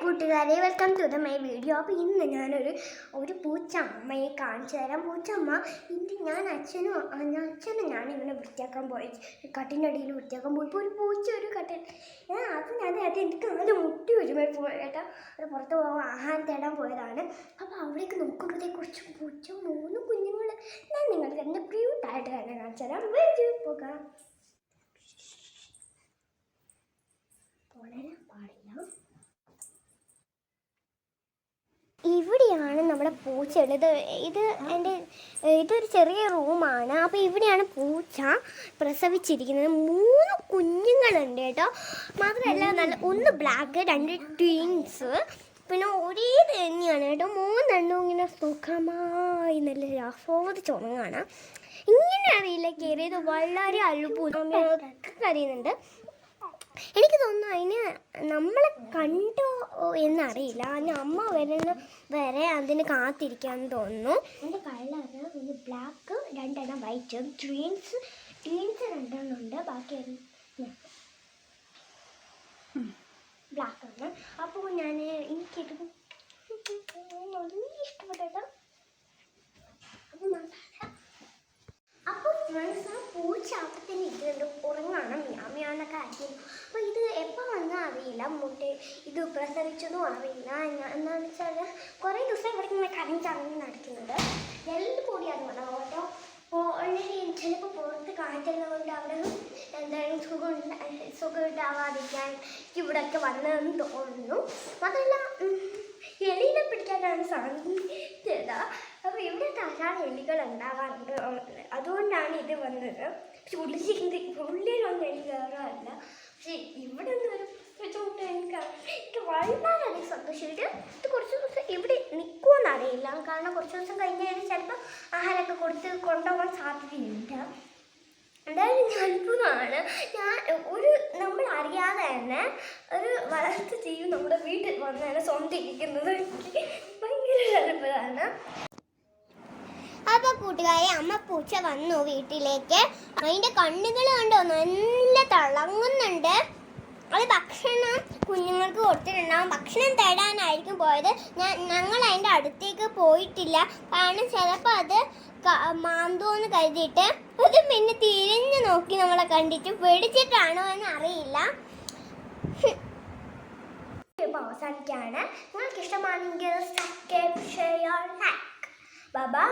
കൂട്ടുകാരെ welcome to the my video അപ്പോൾ ഇന്ന് ഞാനൊരു ഒരു പൂച്ച അമ്മയെ കാണിച്ചു തരാം. പൂച്ചമ്മ ഇന്ന് ഞാൻ അച്ഛനും അച്ഛനും ഞാൻ വൃത്തിയാക്കാൻ പോയി. കട്ടിന്റെ അടിയിൽ വൃത്തിയാക്കാൻ പോയി. ഇപ്പോൾ ഒരു പൂച്ച ഒരു കട്ടൻ അത് ഞാൻ അത് എനിക്ക് നല്ല മുട്ടി വരുമ്പോൾ കേട്ടോ. അത് പുറത്ത് പോകാൻ ആഹാരം തേടാൻ പോയതാണ്. അപ്പോൾ അവിടേക്ക് നോക്കുമ്പോഴത്തേക്ക് കുറച്ച് പൂച്ച മൂന്ന് കുഞ്ഞുങ്ങൾ ഞാൻ നിങ്ങൾക്ക് എന്റെ ക്യൂട്ടായിട്ട് തന്നെ കാണിച്ചു തരാം. പോകാം ഇവിടെയാണ് നമ്മുടെ പൂച്ചയുള്ളത് ഇത് എന്റെ ഇതൊരു ചെറിയ റൂമാണ്. അപ്പോൾ ഇവിടെയാണ് പൂച്ച പ്രസവിച്ചിരിക്കുന്നത്. മൂന്ന് കുഞ്ഞുങ്ങളുണ്ട് കേട്ടോ. മാത്രമല്ല നല്ല ഒന്ന് ബ്ലാക്ക് രണ്ട് ട്വീൻസ് പിന്നെ ഒരേ തന്നെയാണ് കേട്ടോ. മൂന്നെണ്ണം ഇങ്ങനെ സുഖമായി നല്ല ആസ്വദിച്ചുറങ്ങാണ് ഇങ്ങനെ അറിയില്ല കയറിയത് വളരെ അത്ഭുതമൊക്കെ കരയുന്നുണ്ട്. എനിക്ക് തോന്നുന്നു അതിന് നമ്മളെ കണ്ടോ എന്നറിയില്ല. അതിന് അമ്മ വരുന്ന വരെ അതിന് കാത്തിരിക്കാൻ തോന്നുന്നു. എന്റെ കളറ് ഒന്ന് ബ്ലാക്ക് രണ്ടെണ്ണം വൈറ്റ് ട്വീൻസ് ട്വീൻസ് രണ്ടെണ്ണം ഉണ്ട്. ബാക്കി ബ്ലാക്ക് ആണ്. അപ്പോൾ ഞാൻ എനിക്കിത് നല്ല ഇഷ്ടപ്പെട്ടത്. അപ്പോൾ ഞാൻ അപ്പോൾ ഫ്രണ്ട്സ് ആ പൂച്ച അപ്പത്തിന് ഇരിക്കുന്നുണ്ട് ഉറങ്ങണം. മ്യാമ്യാന്നൊക്കെ ആക്കി അപ്പോൾ ഇത് എപ്പോൾ വന്നാൽ അറിയില്ല മുട്ട ഇത് പ്രസവിച്ചതും അറിയില്ല. എന്നാന്ന് വെച്ചാൽ കുറേ ദിവസം ഇവിടെ ഇങ്ങനെ കരഞ്ഞിറങ്ങി നടക്കുന്നത്. എല്ലാം കൂടിയാണ് വേണം ഓട്ടോ ഓൾറെഡി ചിലപ്പോൾ പുറത്ത് കാറ്റുള്ളതുകൊണ്ട് അവിടെ എന്തായാലും സുഖം സുഖം ഉണ്ടാവാതിരിക്കാൻ ഇവിടെയൊക്കെ വന്നതെന്ന് തോന്നുന്നു. അതല്ല എലിനെ പിടിക്കാനാണ് സാധ്യത. അപ്പോൾ ഇവിടെ ധാരാളം എലികൾ ഉണ്ടാവാറുണ്ട്. അതുകൊണ്ടാണ് ഇത് വന്നത്. പക്ഷെ ഉള്ളിൽ ഉള്ളിലൊന്നും എലി കയറാറില്ല. പക്ഷെ ഇവിടെ നിന്ന് ഒരു വെച്ചുകൊണ്ട് എനിക്ക് എനിക്ക് വളരെയധികം സന്തോഷമായിട്ട് ഇത് കുറച്ച് ദിവസം ഇവിടെ നിൽക്കുമെന്ന് അറിയില്ല കാരണം കുറച്ച് ദിവസം കഴിഞ്ഞ് കഴിഞ്ഞാൽ ചിലപ്പോൾ ആഹാരമൊക്കെ കൊടുത്ത് കൊണ്ടുപോകാൻ സാധ്യതയുണ്ട്. എന്തായാലും അത്ഭുതമാണ് ഞാൻ ഒരു നമ്മൾ അറിയാതെ തന്നെ ഒരു വളർത്തു ജീവി നമ്മുടെ വീട്ടിൽ വന്ന് തന്നെ സ്വന്തം ഇരിക്കുന്നത് ഭയങ്കര അത്ഭുതമാണ് അപ്പൊ കൂട്ടുകാരെ അമ്മ പൂച്ച വന്നു വീട്ടിലേക്ക്. അതിന്റെ കണ്ണുകൾ കണ്ടോ? നല്ല തിളങ്ങുന്നുണ്ട്. അത് ഭക്ഷണം കുഞ്ഞുങ്ങൾക്ക് കൊടുത്തിട്ടുണ്ടാവും. ഭക്ഷണം തേടാനായിരിക്കും പോയത്. ഞാൻ ഞങ്ങൾ അതിന്റെ അടുത്തേക്ക് പോയിട്ടില്ല. കാരണം ചിലപ്പോൾ അത് മാന്തോന്ന് കരുതിയിട്ട് അത് പിന്നെ തിരിഞ്ഞു നോക്കി നമ്മളെ കണ്ടിട്ട് പേടിച്ചിട്ടാണോ എന്ന് അറിയില്ല. ഇപ്പോൾ അവസാനിക്കുകയാണ്. നിങ്ങൾക്ക് ഇഷ്ടമാണെങ്കിൽ സബ്സ്ക്രൈബ് ലൈക്ക് ബൈ